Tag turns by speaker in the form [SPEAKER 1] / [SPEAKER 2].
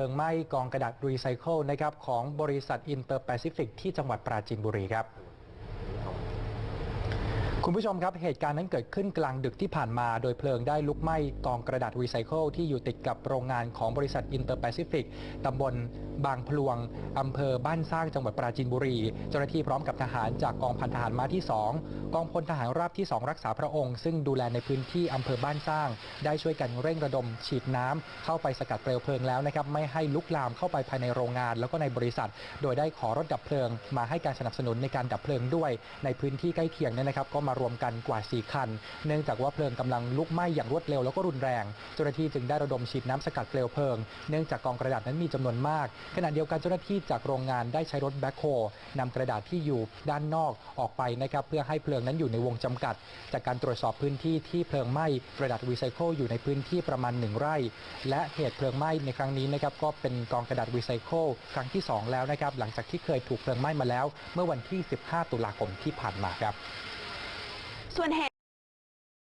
[SPEAKER 1] ลิงไหม้กองกระดาษรีไซเคิลนะครับของบริษัทอินเตอร์แปซิฟิกที่จังหวัดปราจีนบุรีครับ คุณผู้ชมครับ เหตุการณ์นั้นเกิดขึ้นกลางดึกที่ผ่านมา โดยเพลิงได้ลุกไหม้กองกระดาษรีไซเคิลที่อยู่ติดกับโรงงานของบริษัทอินเตอร์แปซิฟิกตำบลบางพลวง อำเภอบ้านสร้างจังหวัดปราจีนบุรี เจ้าหน้าที่พร้อมกับทหารจากกองพันทหารม้าที่ 2 กองพลทหารราบที่ 2 รักษาพระองค์ ซึ่งดูแลในพื้นที่อำเภอบ้านสร้าง ได้ช่วยกันเร่งระดมฉีดน้ำเข้าไปสกัดเปลวเพลิงแล้วนะครับไม่ให้ลุกลามเข้าไปภายในโรงงาน แล้วก็ในบริษัท โดยได้ขอรถดับเพลิง มาให้การสนับสนุนในการดับเพลิงด้วย ในพื้นที่ใกล้เคียงเนี่ยนะครับก็มารวมกันกว่า 4 คัน เนื่องจากว่าเพลิงกำลังลุกไหม้อย่างรวดเร็วแล้วก็รุนแรง เจ้าหน้าที่จึงได้ระดมฉีดน้ำสกัดเปลวเพลิง เนื่องจากกองกระดาษนั้นมีจำนวนมาก ขณะเดียวกันเจ้าหน้าที่จากโรงงานได้ใช้รถแบ็คโฮนำกระดาษที่อยู่ด้านนอกออกไปนะครับเพื่อให้เพลิงนั้นอยู่ในวงจำกัด จากการตรวจสอบพื้นที่ที่เพลิงไหม้กระดาษรีไซเคิลอยู่ในพื้นที่ประมาณ 1 ไร่ และเหตุเพลิงไหม้ในครั้งนี้นะครับก็เป็นกองกระดาษรีไซเคิลครั้งที่ 2 แล้วนะครับหลังจากที่เคยถูกเพลิงไหม้มาแล้ว เมื่อวันที่ 15 ตุลาคมที่ผ่านมาครับ
[SPEAKER 2] ส่วนเหตุ